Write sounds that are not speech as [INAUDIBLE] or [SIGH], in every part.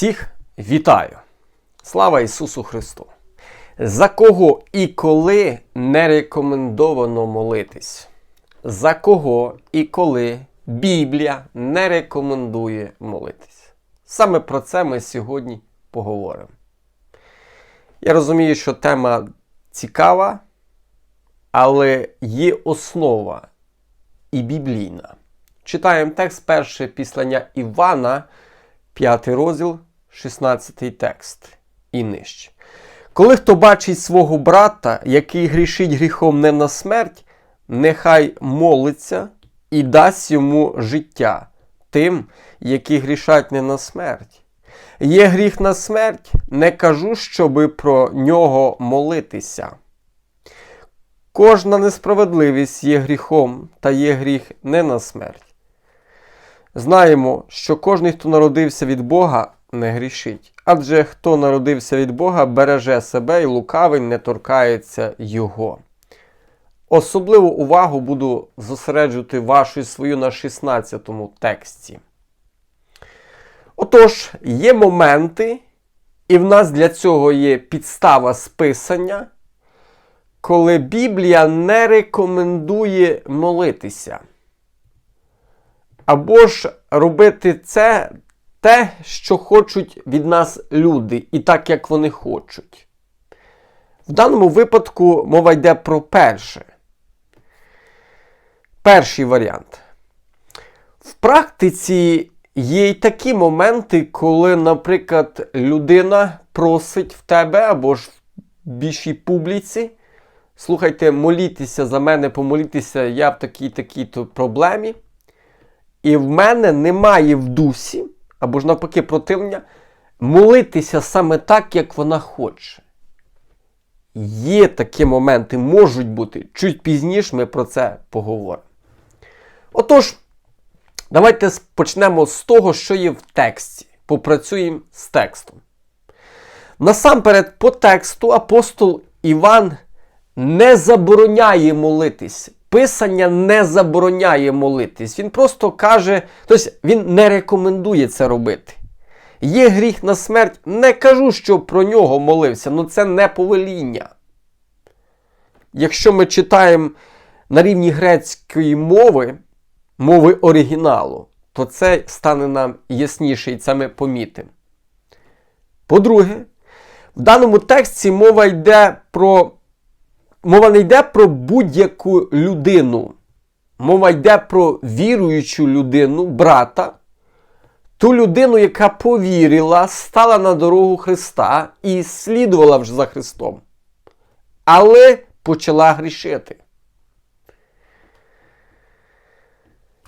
Всіх вітаю! Слава Ісусу Христу! За кого і коли не рекомендовано молитись? За кого і коли Біблія не рекомендує молитись? Саме про це ми сьогодні поговоримо. Я розумію, що тема цікава, але є основа і біблійна. Читаємо текст перше післання Івана, 5 розділ, 16 текст і нижче. Коли хто бачить свого брата, який грішить гріхом не на смерть, нехай молиться і дасть йому життя тим, які грішать не на смерть. Є гріх на смерть, не кажу, щоби про нього молитися. Кожна несправедливість є гріхом, та є гріх не на смерть. Знаємо, що кожен, хто народився від Бога, не грішить. Адже хто народився від Бога, береже себе і лукавий не торкається Його. Особливу увагу буду зосереджувати вашу і свою на 16 тексті. Отож, є моменти, і в нас для цього є підстава списання, коли Біблія не рекомендує молитися. Або ж робити це те, що хочуть від нас люди, і так, як вони хочуть. В даному випадку мова йде про перше. Перший варіант. В практиці є й такі моменти, коли, наприклад, людина просить в тебе або ж в більшій публіці. Слухайте, молітеся за мене, помолітеся, я в такій-такій проблемі. І в мене немає в дусі, або ж навпаки, противлення, молитися саме так, як вона хоче. Є такі моменти, можуть бути. Чуть пізніше ми про це поговоримо. Отож, давайте почнемо з того, що є в тексті. Попрацюємо з текстом. Насамперед, по тексту апостол Іван не забороняє молитись. Писання не забороняє молитись. Він просто каже, тобто він не рекомендує це робити. Є гріх на смерть, не кажу, що про нього молився, але це не повеління. Якщо ми читаємо на рівні грецької мови, мови оригіналу, то це стане нам ясніше і це ми помітимо. По-друге, в даному тексті мова йде про мова не йде про будь-яку людину. Мова йде про віруючу людину, брата, ту людину, яка повірила, стала на дорогу Христа і слідувала вже за Христом. Але почала грішити.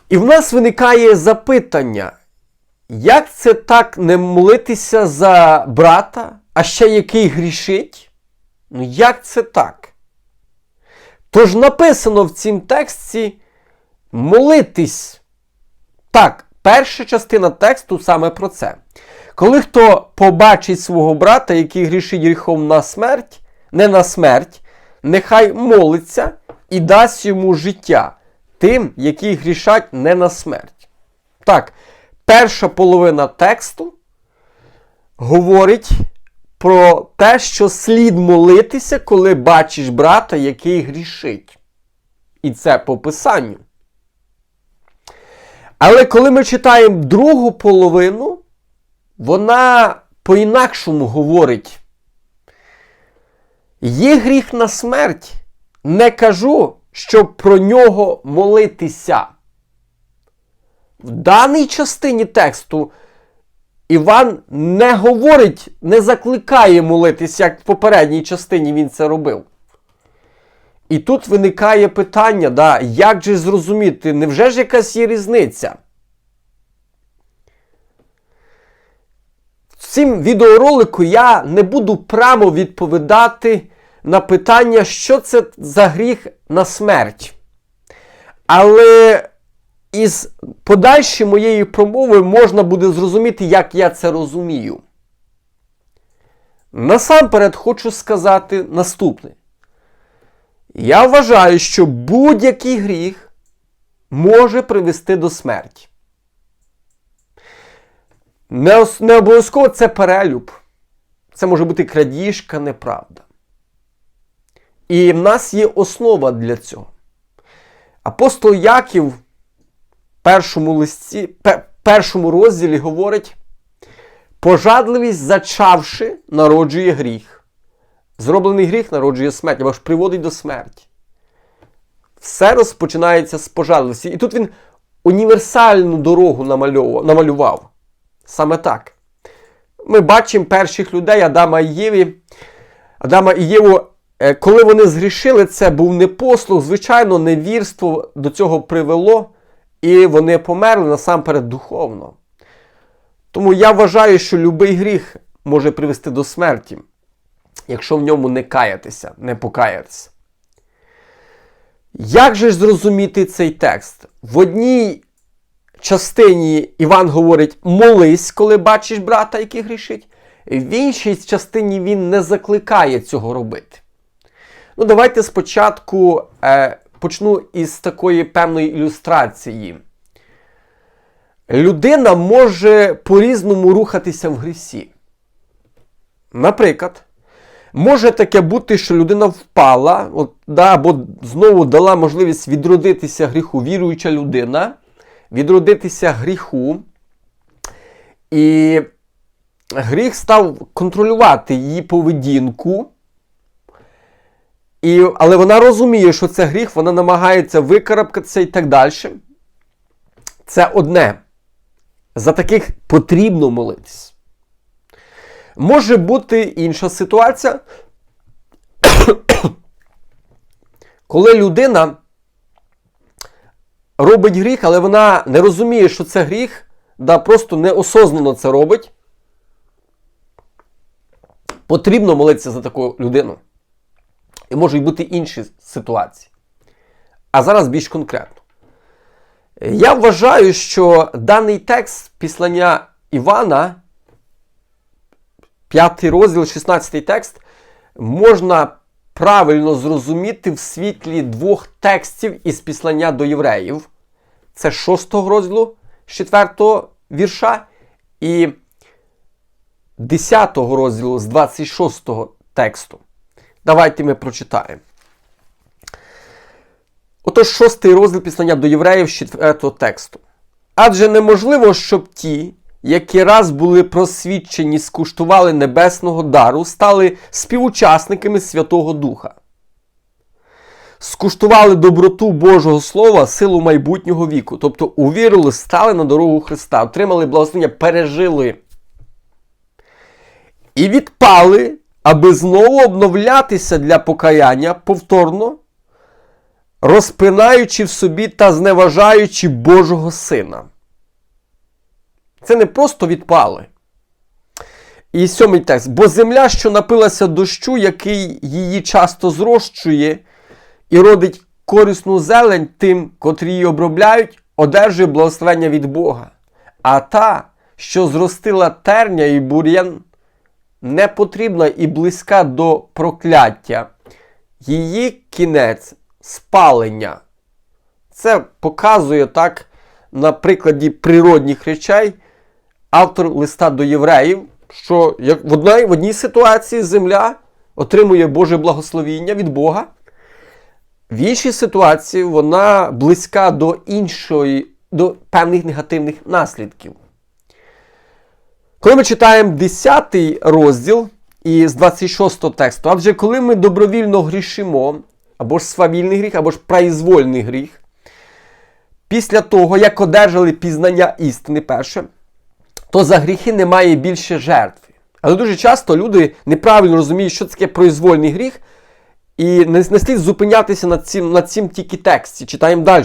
І в нас виникає запитання, як це так не молитися за брата, а ще який грішить? Ну, як це так? Тож написано в цім тексті молитись. Так, перша частина тексту саме про це. Коли хто побачить свого брата, який грішить гріхом на смерть, не на смерть, нехай молиться і дасть йому життя тим, які грішать не на смерть. Так, перша половина тексту говорить про те, що слід молитися, коли бачиш брата, який грішить. І це по писанню. Але коли ми читаємо другу половину, вона по-інакшому говорить. Є гріх на смерть, не кажу, щоб про нього молитися. В даній частині тексту Іван не говорить, не закликає молитися, як в попередній частині він це робив. І тут виникає питання, да, як же зрозуміти, невже ж якась є різниця? В цім відеоролику я не буду прямо відповідати на питання, що це за гріх на смерть. Але із подальшої моєї промови можна буде зрозуміти, як я це розумію. Насамперед хочу сказати наступне. Я вважаю, що будь-який гріх може привести до смерті. Не, не обов'язково це перелюб. Це може бути крадіжка, неправда. І в нас є основа для цього. Апостол Яків першому листі, першому розділі говорить: пожадливість, зачавши, народжує гріх. Зроблений гріх народжує смерть, або ж приводить до смерті. Все розпочинається з пожадливості. І тут він універсальну дорогу намалював. Саме так. Ми бачимо перших людей Адама і Єві. Адама і Єву, е, коли вони згрішили, це був не послух, звичайно, невірство до цього привело, і вони померли насамперед духовно. Тому я вважаю, що будь-який гріх може привести до смерті, якщо в ньому не каятися, не покаятися. Як же ж зрозуміти цей текст? В одній частині Іван говорить: молись, коли бачиш брата, який грішить. В іншій частині він не закликає цього робити. Ну, давайте спочатку е, почну із такої певної ілюстрації. Людина може по-різному рухатися в грісі. Наприклад, може таке бути, що людина впала, от, да, або знову дала можливість відродитися гріху, віруюча людина, відродитися гріху, і гріх став контролювати її поведінку. І, але вона розуміє, що це гріх, вона намагається викарабкатися і так далі. Це одне. За таких потрібно молитись. Може бути інша ситуація, [COUGHS] коли людина робить гріх, але вона не розуміє, що це гріх, да просто неосознано це робить. Потрібно молитися за таку людину. І можуть бути інші ситуації. А зараз більш конкретно. Я вважаю, що даний текст післання Івана, 5 розділ, 16 текст, можна правильно зрозуміти в світлі двох текстів із післання до євреїв. Це 6 розділу з 4 вірша і 10 розділу з 26 тексту. Давайте ми прочитаємо. Отож, шостий розділ післання до євреїв з 4 тексту. Адже неможливо, щоб ті, які раз були просвідчені, скуштували небесного дару, стали співучасниками Святого Духа. Скуштували доброту Божого Слова, силу майбутнього віку. Тобто увірили, стали на дорогу Христа, отримали благословення, пережили. І відпали, аби знову обновлятися для покаяння повторно, розпинаючи в собі та зневажаючи Божого Сина. Це не просто відпали. І сьомий текст. Бо земля, що напилася дощу, який її часто зрощує і родить корисну зелень тим, котрі її обробляють, одержує благословення від Бога. А та, що зростила терня і бур'ян, не потрібна і близька до прокляття. Її кінець спалення. Це показує так на прикладі природних речей автор листа до євреїв, що як в одній, в одній ситуації земля отримує Боже благословіння від Бога, в іншій ситуації вона близька до іншої, до певних негативних наслідків. Коли ми читаємо 10 розділ із 26 тексту, адже коли ми добровільно грішимо, або ж свавільний гріх, або ж произвольний гріх, після того, як одержали пізнання істини перше, то за гріхи немає більше жертви. Але дуже часто люди неправильно розуміють, що таке произвольний гріх, і не, не слід зупинятися на цим, на цим тільки тексті. Читаємо далі.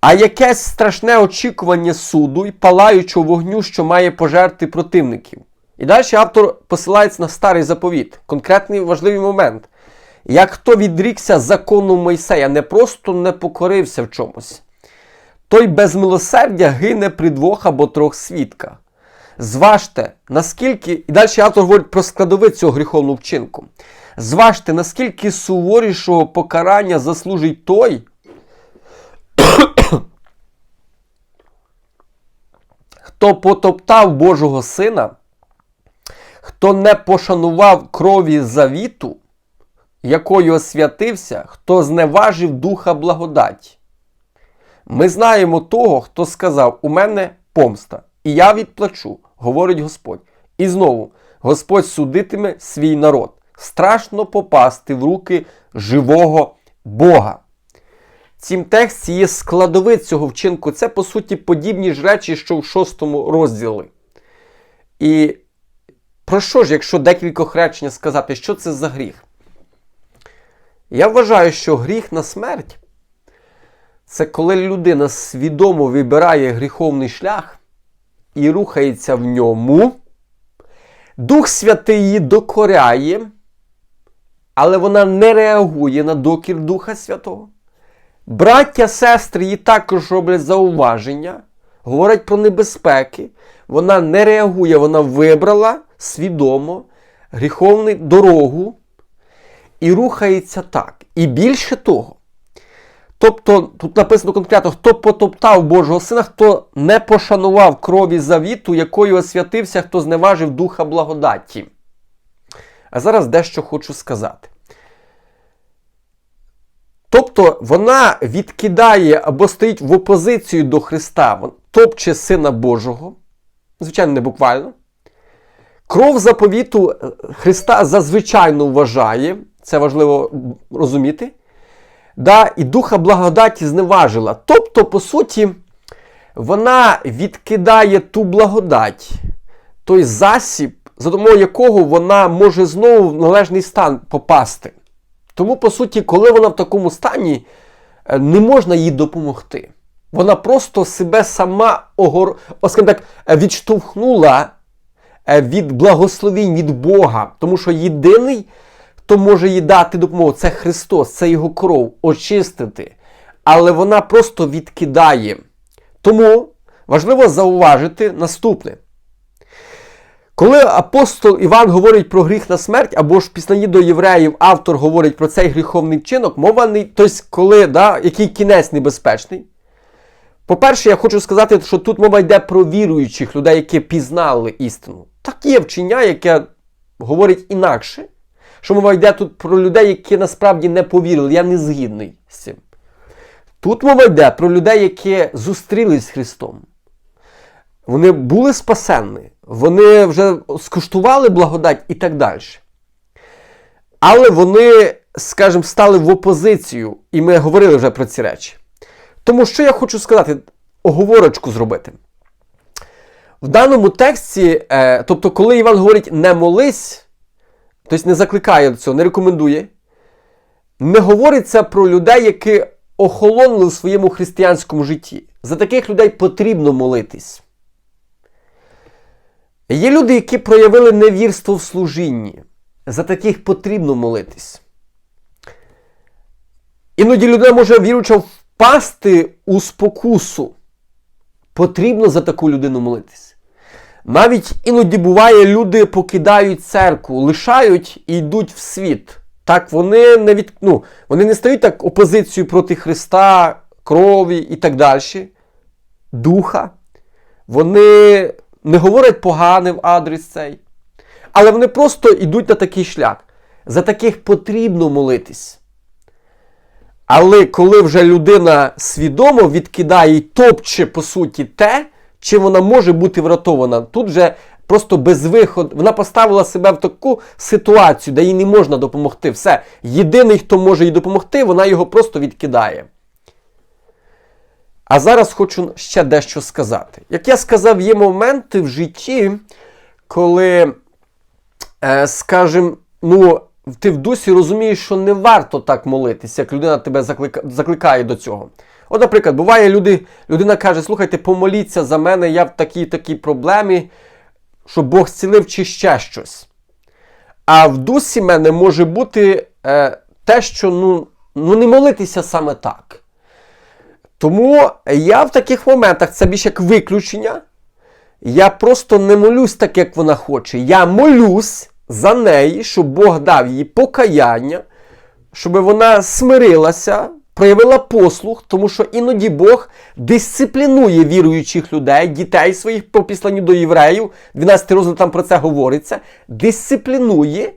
А якесь страшне очікування суду і палаючого вогню, що має пожерти противників. І далі автор посилається на старий заповіт, конкретний важливий момент. Як хто відрікся закону Мойсея, не просто не покорився в чомусь, той без милосердя гине при двох або трьох свідках. Зважте, наскільки, і далі автор говорить про складові цього гріховного вчинку. Зважте, наскільки суворішого покарання заслужить той, хто потоптав Божого Сина, хто не пошанував крові завіту, якою освятився, хто зневажив духа благодаті. Ми знаємо того, хто сказав: У мене помста, і я відплачу, говорить Господь. І знову Господь судитиме свій народ. Страшно попасти в руки живого Бога. В цім тексті є складовий цього вчинку. Це, по суті, подібні ж речі, що в шостому розділі. І про що ж, якщо декількох речень сказати, що це за гріх? Я вважаю, що гріх на смерть це коли людина свідомо вибирає гріховний шлях і рухається в ньому. Дух Святий її докоряє, але вона не реагує на докір Духа Святого. Браття, сестри їй також роблять зауваження, говорять про небезпеки. Вона не реагує, вона вибрала свідомо гріховну дорогу і рухається так. І більше того. Тобто, тут написано конкретно, хто потоптав Божого Сина, хто не пошанував крові завіту, якою освятився, хто зневажив духа благодаті. А зараз дещо хочу сказати. Тобто вона відкидає або стоїть в опозицію до Христа, топче Сина Божого, звичайно, не буквально. Кров заповіту Христа зазвичайно вважає, це важливо розуміти. Да, І духа благодаті зневажила. Тобто, по суті, вона відкидає ту благодать, той засіб, за допомогою якого вона може знову в належний стан попасти. Тому, по суті, коли вона в такому стані, не можна їй допомогти. Вона просто себе сама огор... так, відштовхнула від благословінь від Бога, тому що єдиний хто може їй дати допомогу, це Христос, це Його кров, очистити. Але вона просто відкидає. Тому важливо зауважити наступне. Коли апостол Іван говорить про гріх на смерть, або ж післанні до євреїв автор говорить про цей гріховний вчинок, мова не тобто, коли, да, який кінець небезпечний. По-перше, я хочу сказати, що тут мова йде про віруючих людей, які пізнали істину. Так є вчення, яке говорить інакше що мова йде тут про людей, які насправді не повірили. Я не згідний з цим. Тут мова йде про людей, які зустрілись з Христом. Вони були спасенні, вони вже скуштували благодать і так далі. Але вони, скажімо, стали в опозицію, і ми говорили вже про ці речі. Тому що я хочу сказати, оговорочку зробити. В даному тексті, е, тобто, коли Іван говорить не молись, тобто не закликає до цього, не рекомендує, не говориться про людей, які охолонули в своєму християнському житті. За таких людей потрібно молитись. Є люди, які проявили невірство в служінні. За таких потрібно молитись. Іноді людина може віруюча впасти у спокусу. Потрібно за таку людину молитись. Навіть іноді буває, люди покидають церкву, лишають і йдуть в світ. Так вони не від... ну, вони не стають так опозицією проти Христа, крові і так далі. Духа. Вони не говорять погане в адрес цей. Але вони просто йдуть на такий шлях. За таких потрібно молитись. Але коли вже людина свідомо відкидає і топче, по суті, те, чи вона може бути врятована. Тут же просто безвиход. Вона поставила себе в таку ситуацію, де їй не можна допомогти. Все. Єдиний, хто може їй допомогти, вона його просто відкидає. А зараз хочу ще дещо сказати. Як я сказав, є моменти в житті, коли, е, скажімо, ну, ти в дусі розумієш, що не варто так молитися, як людина тебе закликає до цього. От, наприклад, буває, люди, людина каже, слухайте, помоліться за мене, я в такій такій проблемі, щоб Бог зцілив чи ще щось. А в дусі мене може бути е, те, що ну, ну не молитися саме так. Тому я в таких моментах, це більше як виключення, я просто не молюсь так, як вона хоче. Я молюсь за неї, щоб Бог дав їй покаяння, щоб вона смирилася проявила послух, тому що іноді Бог дисциплінує віруючих людей, дітей своїх по післанню до євреїв, 12 розділ там про це говориться, дисциплінує.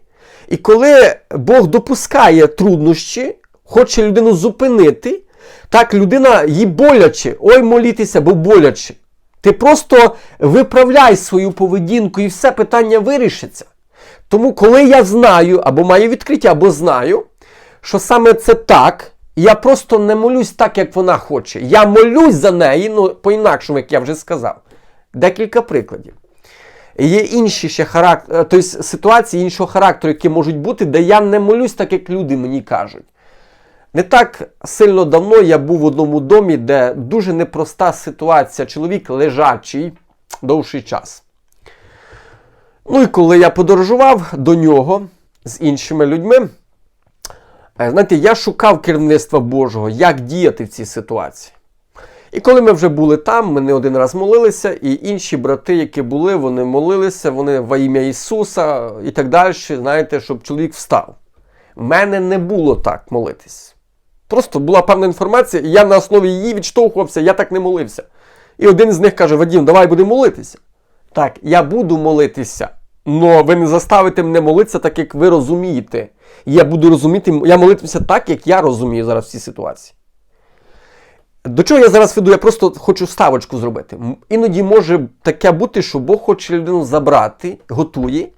І коли Бог допускає труднощі, хоче людину зупинити, так людина їй боляче, ой, молітися, бо боляче. Ти просто виправляй свою поведінку і все питання вирішиться. Тому, коли я знаю, або маю відкриття, або знаю, що саме це так, я просто не молюсь так, як вона хоче. Я молюсь за неї, ну по-інакшому, як я вже сказав. Декілька прикладів. Є інші ще характер, тобто ситуації іншого характеру, які можуть бути, де я не молюсь так, як люди мені кажуть. Не так сильно давно я був в одному домі, де дуже непроста ситуація. Чоловік лежачий довший час. Ну і коли я подорожував до нього з іншими людьми, е, знаєте, я шукав керівництва Божого, як діяти в цій ситуації. І коли ми вже були там, ми не один раз молилися, і інші брати, які були, вони молилися, вони во ім'я Ісуса і так далі, знаєте, щоб чоловік встав. В мене не було так молитись. Просто була певна інформація, і я на основі її відштовхувався, я так не молився. І один з них каже: Вадім, давай будемо молитися. Так, я буду молитися, але ви не заставите мене молитися так, як ви розумієте. Я буду розуміти, я молитимуся так, як я розумію зараз в цій ситуації. До чого я зараз веду? Я просто хочу ставочку зробити. Іноді може таке бути, що Бог хоче людину забрати, готує.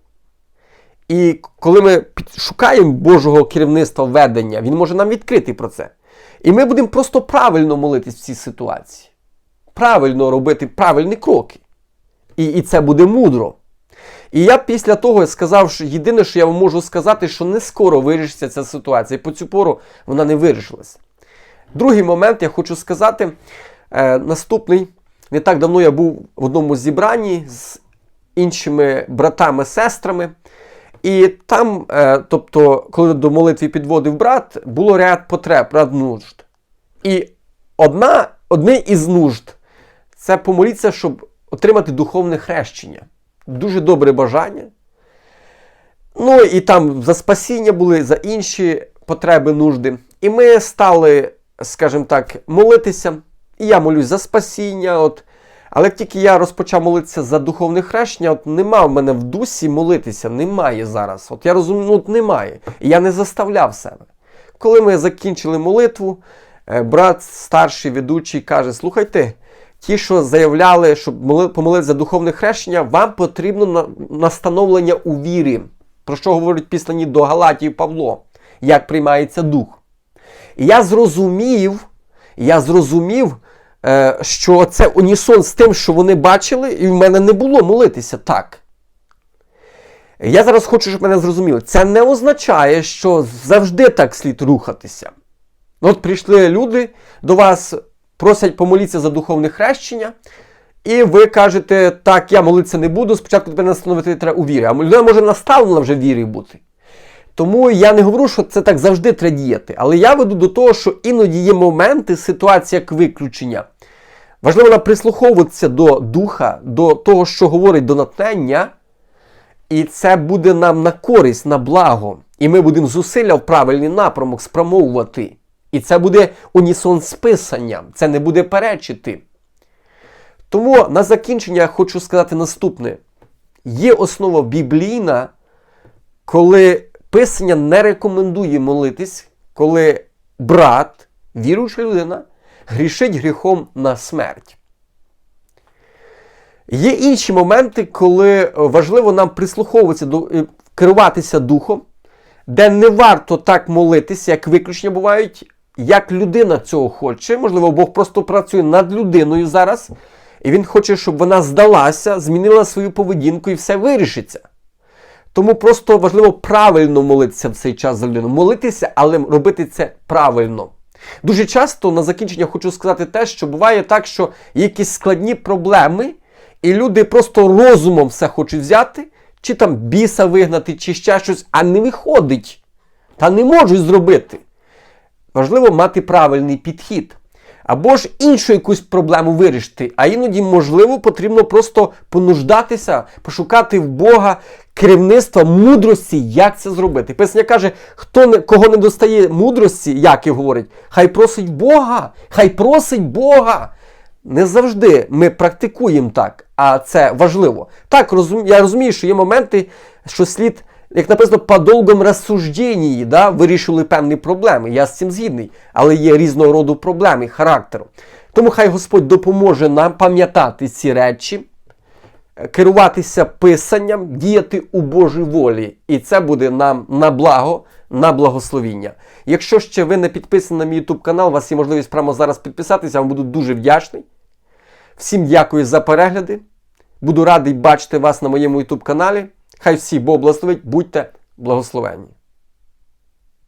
І коли ми шукаємо Божого керівництва ведення, він може нам відкрити про це. І ми будемо просто правильно молитись в цій ситуації. Правильно робити правильні кроки. І, і це буде мудро. І я після того сказав, що єдине, що я вам можу сказати, що не скоро вирішиться ця ситуація. І по цю пору вона не вирішилася. Другий момент я хочу сказати. Е, наступний. Не так давно я був в одному зібранні з іншими братами, сестрами. І там, е, тобто, коли до молитви підводив брат, було ряд потреб, ряд нужд. І одна, одне із нужд це помолитися, щоб отримати духовне хрещення. Дуже добре бажання. Ну і там за спасіння були, за інші потреби, нужди. І ми стали, скажімо так, молитися. І я молюсь за спасіння. От. Але тільки я розпочав молитися за духовне хрещення, от нема в мене в дусі молитися, немає зараз. От я розумію, ну от немає. І я не заставляв себе. Коли ми закінчили молитву, е, брат старший ведучий каже: слухайте, ті, що заявляли, щоб моли- помолитися за духовне хрещення, вам потрібно настановлення у вірі. Про що говорить післані до Галатів Павло, як приймається дух. І я зрозумів, я зрозумів, що це унісон з тим, що вони бачили, і в мене не було молитися так. Я зараз хочу, щоб мене зрозуміли. Це не означає, що завжди так слід рухатися. От прийшли люди до вас, просять помолитися за духовне хрещення, і ви кажете, так, я молитися не буду, спочатку тебе настановити треба у вірі. А людина може наставлена вже вірі бути. Тому я не говорю, що це так завжди треба діяти. Але я веду до того, що іноді є моменти, ситуація як виключення. Важливо прислуховуватися до духа, до того, що говорить до натхнення, і це буде нам на користь, на благо. І ми будемо зусилля в правильний напрямок спрямовувати. І це буде унісон з писанням, це не буде перечити. Тому на закінчення я хочу сказати наступне: є основа біблійна, коли Писання не рекомендує молитись, коли брат, віруюча людина, грішить гріхом на смерть. Є інші моменти, коли важливо нам прислуховуватися е, керуватися духом, де не варто так молитися, як виключення бувають, як людина цього хоче. Можливо, Бог просто працює над людиною зараз, і він хоче, щоб вона здалася, змінила свою поведінку і все вирішиться. Тому просто важливо правильно молитися в цей час за людину. Молитися, але робити це правильно. Дуже часто на закінчення хочу сказати те, що буває так, що є якісь складні проблеми, і люди просто розумом все хочуть взяти, чи там біса вигнати, чи ще щось, а не виходить. Та не можуть зробити. Важливо мати правильний підхід. Або ж іншу якусь проблему вирішити. А іноді, можливо, потрібно просто понуждатися, пошукати в Бога керівництва, мудрості, як це зробити. Писання каже, хто не, кого не достає мудрості, як і говорить, хай просить Бога, хай просить Бога. Не завжди ми практикуємо так, а це важливо. Так, розум, я розумію, що є моменти, що слід, як написано, по довгому розсужденні да, вирішили певні проблеми. Я з цим згідний, але є різного роду проблеми характеру. Тому хай Господь допоможе нам пам'ятати ці речі, керуватися писанням, діяти у Божій волі. І це буде нам на благо, на благословіння. Якщо ще ви не підписані на мій YouTube канал, у вас є можливість прямо зараз підписатися, я вам буду дуже вдячний. Всім дякую за перегляди. Буду радий бачити вас на моєму YouTube каналі. Хай всі Бог благословить, будьте благословенні.